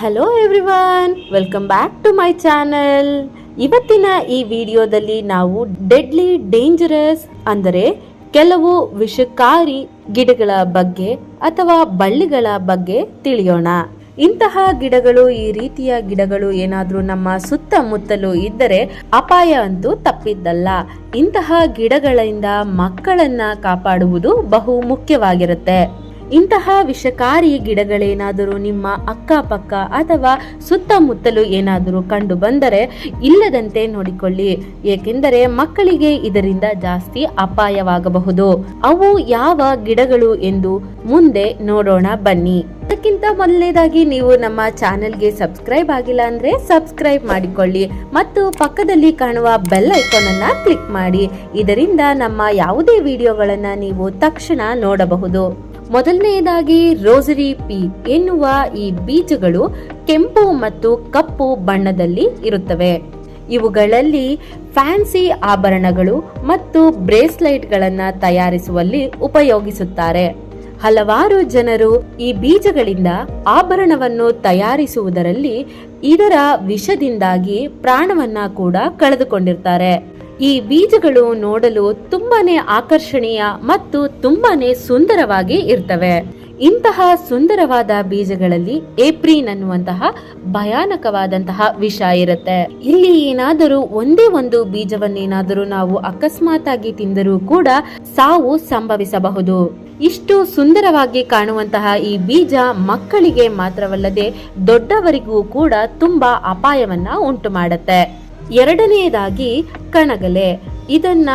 Hello everyone welcome back to my channel ಇವತ್ತಿನ ಈ ವಿಡಿಯೋದಲ್ಲಿ ನಾವು ಡೆಡ್ಲಿ ಡೇಂಜರಸ್ ಅಂದರೆ ಕೆಲವು ವಿಷಕಾರಿ ಗಿಡಗಳ ಬಗ್ಗೆ ಅಥವಾ ಬಳ್ಳಿಗಳ ಬಗ್ಗೆ ತಿಳಿಯೋಣ. ಇಂತಹ ಗಿಡಗಳು, ಈ ರೀತಿಯ ಗಿಡಗಳು ಏನಾದರೂ ನಮ್ಮ ಸುತ್ತಮುತ್ತಲು ಇದ್ದರೆ ಅಪಾಯ ಅಂತೂ ತಪ್ಪಿದ್ದಲ್ಲ. ಇಂತಹ ಗಿಡಗಳಿಂದ ಮಕ್ಕಳನ್ನ ಕಾಪಾಡುವುದು ಬಹು ಮುಖ್ಯವಾಗಿರುತ್ತೆ. ಇಂತಹ ವಿಷಕಾರಿ ಗಿಡಗಳೇನಾದರೂ ನಿಮ್ಮ ಅಕ್ಕಪಕ್ಕ ಅಥವಾ ಸುತ್ತಮುತ್ತಲು ಏನಾದರೂ ಕಂಡು ಬಂದರೆ ಇಲ್ಲದಂತೆ ನೋಡಿಕೊಳ್ಳಿ. ಏಕೆಂದರೆ ಮಕ್ಕಳಿಗೆ ಇದರಿಂದ ಜಾಸ್ತಿ ಅಪಾಯವಾಗಬಹುದು. ಅವು ಯಾವ ಗಿಡಗಳು ಎಂದು ಮುಂದೆ ನೋಡೋಣ ಬನ್ನಿ. ಅದಕ್ಕಿಂತ ಮೊದಲನೇದಾಗಿ ನೀವು ನಮ್ಮ ಚಾನೆಲ್ಗೆ ಸಬ್ಸ್ಕ್ರೈಬ್ ಆಗಿಲ್ಲ ಅಂದ್ರೆ ಸಬ್ಸ್ಕ್ರೈಬ್ ಮಾಡಿಕೊಳ್ಳಿ ಮತ್ತು ಪಕ್ಕದಲ್ಲಿ ಕಾಣುವ ಬೆಲ್ ಐಕಾನ್ ಅನ್ನ ಕ್ಲಿಕ್ ಮಾಡಿ. ಇದರಿಂದ ನಮ್ಮ ಯಾವುದೇ ವಿಡಿಯೋಗಳನ್ನ ನೀವು ತಕ್ಷಣ ನೋಡಬಹುದು. ಮೊದಲನೆಯದಾಗಿ ರೋಸರಿ ಪೀ ಎನ್ನುವ ಈ ಬೀಜಗಳು ಕೆಂಪು ಮತ್ತು ಕಪ್ಪು ಬಣ್ಣದಲ್ಲಿ ಇರುತ್ತವೆ. ಇವುಗಳಲ್ಲಿ ಫ್ಯಾನ್ಸಿ ಆಭರಣಗಳು ಮತ್ತು ಬ್ರೇಸ್ಲೈಟ್ಗಳನ್ನು ತಯಾರಿಸುವಲ್ಲಿ ಉಪಯೋಗಿಸುತ್ತಾರೆ. ಹಲವಾರು ಜನರು ಈ ಬೀಜಗಳಿಂದ ಆಭರಣವನ್ನು ತಯಾರಿಸುವುದರಲ್ಲಿ ಇದರ ವಿಷದಿಂದಾಗಿ ಪ್ರಾಣವನ್ನ ಕೂಡ ಕಳೆದುಕೊಂಡಿರ್ತಾರೆ. ಈ ಬೀಜಗಳು ನೋಡಲು ತುಂಬಾನೇ ಆಕರ್ಷಣೀಯ ಮತ್ತು ತುಂಬಾನೇ ಸುಂದರವಾಗಿ ಇರ್ತವೆ. ಇಂತಹ ಸುಂದರವಾದ ಬೀಜಗಳಲ್ಲಿ ಏಪ್ರಿನ್ ಅನ್ನುವಂತಹ ಭಯಾನಕವಾದಂತಹ ವಿಷ ಇರುತ್ತೆ. ಇಲ್ಲಿ ಏನಾದರೂ ಒಂದೇ ಒಂದು ಬೀಜವನ್ನೇನಾದರೂ ನಾವು ಅಕಸ್ಮಾತ್ ಆಗಿ ತಿಂದರೂ ಕೂಡ ಸಾವು ಸಂಭವಿಸಬಹುದು. ಇಷ್ಟು ಸುಂದರವಾಗಿ ಕಾಣುವಂತಹ ಈ ಬೀಜ ಮಕ್ಕಳಿಗೆ ಮಾತ್ರವಲ್ಲದೆ ದೊಡ್ಡವರಿಗೂ ಕೂಡ ತುಂಬಾ ಅಪಾಯವನ್ನ ಉಂಟು ಮಾಡುತ್ತೆ ಎರಡನೆಯದಾಗಿ ಕಣಗಲೆ. ಇದನ್ನ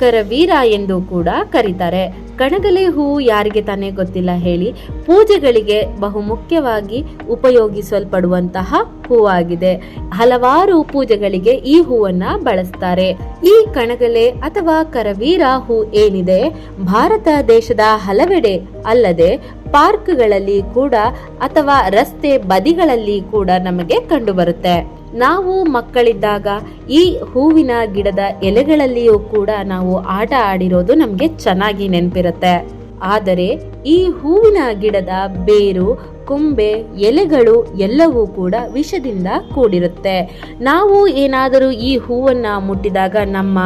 ಕರವೀರ ಎಂದು ಕೂಡ ಕರೀತಾರೆ. ಕಣಗಲೆ ಹೂವು ಯಾರಿಗೆ ತಾನೇ ಗೊತ್ತಿಲ್ಲ ಹೇಳಿ, ಪೂಜೆಗಳಿಗೆ ಬಹುಮುಖ್ಯವಾಗಿ ಉಪಯೋಗಿಸಲ್ಪಡುವಂತಹ ಹೂವಾಗಿದೆ. ಹಲವಾರು ಪೂಜೆಗಳಿಗೆ ಈ ಹೂವನ್ನ ಬಳಸ್ತಾರೆ. ಈ ಕಣಗಲೆ ಅಥವಾ ಕರವೀರ ಹೂ ಏನಿದೆ? ಭಾರತ ದೇಶದ ಹಲವೆಡೆ ಅಲ್ಲದೆ ಪಾರ್ಕ್ಗಳಲ್ಲಿ ಕೂಡ ಅಥವಾ ರಸ್ತೆ ಬದಿಗಳಲ್ಲಿ ಕೂಡ ನಮಗೆ ಕಂಡುಬರುತ್ತೆ. ನಾವು ಮಕ್ಕಳಿದ್ದಾಗ ಈ ಹೂವಿನ ಗಿಡದ ಎಲೆಗಳಲ್ಲಿಯೂ ಕೂಡ ನಾವು ಆಟ ಆಡಿರೋದು ನಮಗೆ ಚೆನ್ನಾಗಿ ನೆನಪಿರುತ್ತೆ. ಆದರೆ ಈ ಹೂವಿನ ಗಿಡದ ಬೇರು, ಕೊಂಬೆ, ಎಲೆಗಳು ಎಲ್ಲವೂ ಕೂಡ ವಿಷದಿಂದ ಕೂಡಿರುತ್ತೆ. ನಾವು ಏನಾದರೂ ಈ ಹೂವನ್ನ ಮುಟ್ಟಿದಾಗ ನಮ್ಮ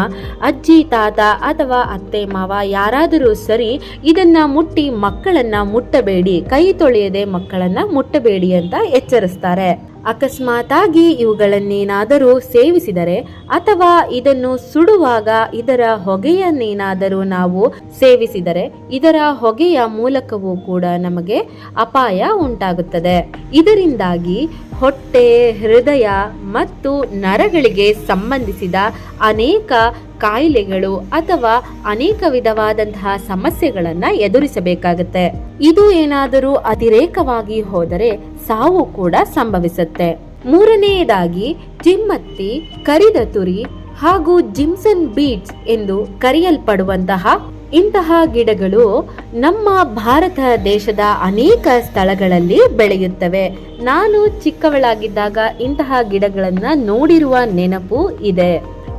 ಅಜ್ಜಿ, ತಾತ ಅಥವಾ ಅತ್ತೆ, ಮಾವ ಯಾರಾದರೂ ಸರಿ ಇದನ್ನ ಮುಟ್ಟಿ ಮಕ್ಕಳನ್ನ ಮುಟ್ಟಬೇಡಿ, ಕೈ ತೊಳೆಯದೆ ಮಕ್ಕಳನ್ನ ಮುಟ್ಟಬೇಡಿ ಅಂತ ಎಚ್ಚರಿಸ್ತಾರೆ. ಅಕಸ್ಮಾತ್ ಆಗಿ ಇವುಗಳನ್ನೇನಾದರೂ ಸೇವಿಸಿದರೆ ಅಥವಾ ಇದನ್ನು ಸುಡುವಾಗ ಇದರ ಹೊಗೆಯನ್ನೇನಾದರೂ ನಾವು ಸೇವಿಸಿದರೆ ಇದರ ಹೊಗೆಯ ಮೂಲಕವೂ ಕೂಡ ನಮಗೆ ಅಪಾಯ ಉಂಟಾಗುತ್ತದೆ. ಇದರಿಂದಾಗಿ ಹೊಟ್ಟೆ, ಹೃದಯ ಮತ್ತು ನರಗಳಿಗೆ ಸಂಬಂಧಿಸಿದ ಅನೇಕ ಕಾಯಿಲೆಗಳು ಅಥವಾ ಅನೇಕ ವಿಧವಾದಂತಹ ಸಮಸ್ಯೆಗಳನ್ನ ಎದುರಿಸಬೇಕಾಗುತ್ತೆ. ಇದು ಏನಾದರೂ ಅತಿರೇಕವಾಗಿ ಹೋದರೆ ಸಾವು ಕೂಡ ಸಂಭವಿಸುತ್ತೆ. ಮೂರನೆಯದಾಗಿ, ಜಿಮ್ಮತ್ತಿ, ಕರಿದ ತುರಿ ಹಾಗೂ ಜಿಮ್ಸನ್ ಬೀಟ್ಸ್ ಎಂದು ಕರೆಯಲ್ಪಡುವಂತಹ ಇಂತಹ ಗಿಡಗಳು ನಮ್ಮ ಭಾರತ ದೇಶದ ಅನೇಕ ಸ್ಥಳಗಳಲ್ಲಿ ಬೆಳೆಯುತ್ತವೆ. ನಾನು ಚಿಕ್ಕವಳಾಗಿದ್ದಾಗ ಇಂತಹ ಗಿಡಗಳನ್ನ ನೋಡಿರುವ ನೆನಪು ಇದೆ.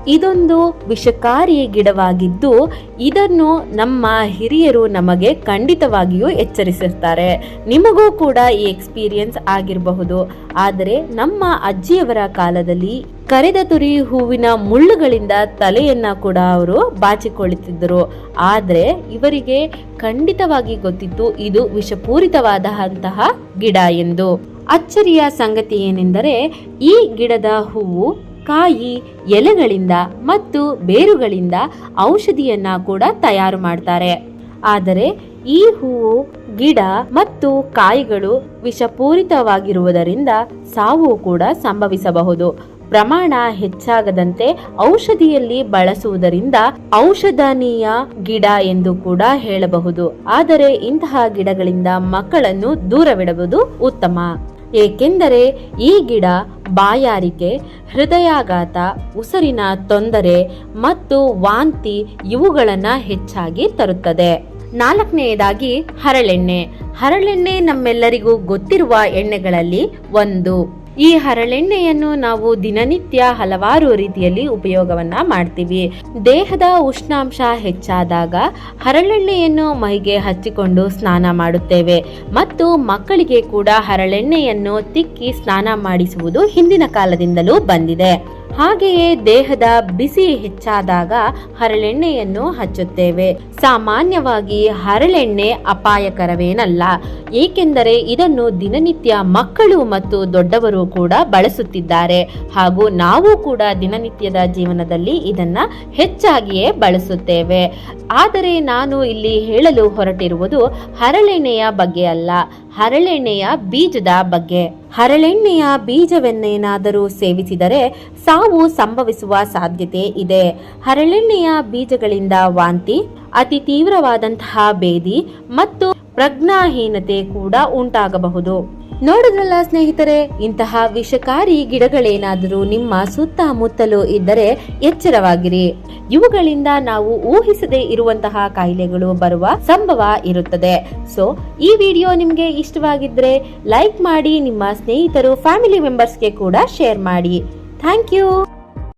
ಇದೊಂದು ವಿಷಕಾರಿ ಗಿಡವಾಗಿದ್ದು, ಇದನ್ನು ನಮ್ಮ ಹಿರಿಯರು ನಮಗೆ ಖಂಡಿತವಾಗಿಯೂ ಎಚ್ಚರಿಸಿರ್ತಾರೆ. ನಿಮಗೂ ಕೂಡ ಈ ಎಕ್ಸ್ಪೀರಿಯನ್ಸ್ ಆಗಿರಬಹುದು. ಆದರೆ ನಮ್ಮ ಅಜ್ಜಿಯವರ ಕಾಲದಲ್ಲಿ ಕರೆದ ತುರಿ ಹೂವಿನ ಮುಳ್ಳುಗಳಿಂದ ತಲೆಯನ್ನ ಕೂಡ ಅವರು ಬಾಚಿಕೊಳ್ಳುತ್ತಿದ್ದರು. ಆದರೆ ಇವರಿಗೆ ಖಂಡಿತವಾಗಿ ಗೊತ್ತಿತ್ತು, ಇದು ವಿಷಪೂರಿತವಾದಂತಹ ಗಿಡ ಎಂದು. ಅಚ್ಚರಿಯ ಸಂಗತಿ ಏನೆಂದರೆ, ಈ ಗಿಡದ ಹೂವು ಕಾಯಿ, ಎಲೆಗಳಿಂದ ಮತ್ತು ಬೇರುಗಳಿಂದ ಔಷಧಿಯನ್ನ ಕೂಡ ತಯಾರು ಮಾಡ್ತಾರೆ. ಆದರೆ ಈ ಹೂವು ಗಿಡ ಮತ್ತು ಕಾಯಿಗಳು ವಿಷಪೂರಿತವಾಗಿರುವುದರಿಂದ ಸಾವು ಕೂಡ ಸಂಭವಿಸಬಹುದು. ಪ್ರಮಾಣ ಹೆಚ್ಚಾಗದಂತೆ ಔಷಧಿಯಲ್ಲಿ ಬಳಸುವುದರಿಂದ ಔಷಧನೀಯ ಗಿಡ ಎಂದು ಕೂಡ ಹೇಳಬಹುದು. ಆದರೆ ಇಂತಹ ಗಿಡಗಳಿಂದ ಮಕ್ಕಳನ್ನು ದೂರವಿಡುವುದು ಉತ್ತಮ. ಏಕೆಂದರೆ ಈ ಗಿಡ ಬಾಯಾರಿಕೆ, ಹೃದಯಾಘಾತ, ಉಸಿರಿನ ತೊಂದರೆ ಮತ್ತು ವಾಂತಿ ಇವುಗಳನ್ನು ಹೆಚ್ಚಾಗಿ ತರುತ್ತದೆ. ನಾಲ್ಕನೆಯದಾಗಿ ಹರಳೆಣ್ಣೆ. ಹರಳೆಣ್ಣೆ ನಮ್ಮೆಲ್ಲರಿಗೂ ಗೊತ್ತಿರುವ ಎಣ್ಣೆಗಳಲ್ಲಿ ಒಂದು. ಈ ಹರಳೆಣ್ಣೆಯನ್ನು ನಾವು ದಿನನಿತ್ಯ ಹಲವಾರು ರೀತಿಯಲ್ಲಿ ಉಪಯೋಗವನ್ನ ಮಾಡ್ತೀವಿ. ದೇಹದ ಉಷ್ಣಾಂಶ ಹೆಚ್ಚಾದಾಗ ಹರಳೆಣ್ಣೆಯನ್ನು ಮೈಗೆ ಹಚ್ಚಿಕೊಂಡು ಸ್ನಾನ ಮಾಡುತ್ತೇವೆ. ಮತ್ತು ಮಕ್ಕಳಿಗೆ ಕೂಡ ಹರಳೆಣ್ಣೆಯನ್ನು ತಿಕ್ಕಿ ಸ್ನಾನ ಮಾಡಿಸುವುದು ಹಿಂದಿನ ಕಾಲದಿಂದಲೂ ಬಂದಿದೆ. ಹಾಗೆಯೇ ದೇಹದ ಬಿಸಿ ಹೆಚ್ಚಾದಾಗ ಹರಳೆಣ್ಣೆಯನ್ನು ಹಚ್ಚುತ್ತೇವೆ. ಸಾಮಾನ್ಯವಾಗಿ ಹರಳೆಣ್ಣೆ ಅಪಾಯಕರವೇನಲ್ಲ. ಏಕೆಂದರೆ ಇದನ್ನು ದಿನನಿತ್ಯ ಮಕ್ಕಳು ಮತ್ತು ದೊಡ್ಡವರು ಕೂಡ ಬಳಸುತ್ತಿದ್ದಾರೆ. ಹಾಗೂ ನಾವು ಕೂಡ ದಿನನಿತ್ಯದ ಜೀವನದಲ್ಲಿ ಇದನ್ನ ಹೆಚ್ಚಾಗಿಯೇ ಬಳಸುತ್ತೇವೆ. ಆದರೆ ನಾನು ಇಲ್ಲಿ ಹೇಳಲು ಹೊರಟಿರುವುದು ಹರಳೆಣ್ಣೆಯ ಬಗ್ಗೆ ಅಲ್ಲ. ಹರಳೆಣ್ಣೆಯ ಬೀಜದ ಬಗ್ಗೆ. ಹರಳೆಣ್ಣೆಯ ಬೀಜವೆನ್ನೇನಾದರೂ ಸೇವಿಸಿದರೆ ಸಾವು ಸಂಭವಿಸುವ ಸಾಧ್ಯತೆ ಇದೆ. ಹರಳೆಣ್ಣೆಯ ಬೀಜಗಳಿಂದ ವಾಂತಿ, ಅತಿ ತೀವ್ರವಾದಂತಹ ಬೇದಿ ಮತ್ತು ಪ್ರಜ್ಞಾಹೀನತೆ ಕೂಡ ಉಂಟಾಗಬಹುದು. ನೋಡಿದ್ರಲ್ಲ ಸ್ನೇಹಿತರೆ, ಇಂತಹ ವಿಷಕಾರಿ ಗಿಡಗಳೇನಾದರೂ ನಿಮ್ಮ ಸುತ್ತಮುತ್ತಲು ಇದ್ದರೆ ಎಚ್ಚರವಾಗಿರಿ. ಇವುಗಳಿಂದ ನಾವು ಊಹಿಸದೇ ಇರುವಂತಹ ಕಾಯಿಲೆಗಳು ಬರುವ ಸಂಭವ ಇರುತ್ತದೆ. ಸೊ ಈ ವಿಡಿಯೋ ನಿಮಗೆ ಇಷ್ಟವಾಗಿದ್ರೆ ಲೈಕ್ ಮಾಡಿ, ನಿಮ್ಮ ಸ್ನೇಹಿತರು, ಫ್ಯಾಮಿಲಿ ಮೆಂಬರ್ಸ್ಗೆ ಕೂಡ ಶೇರ್ ಮಾಡಿ. Thank you!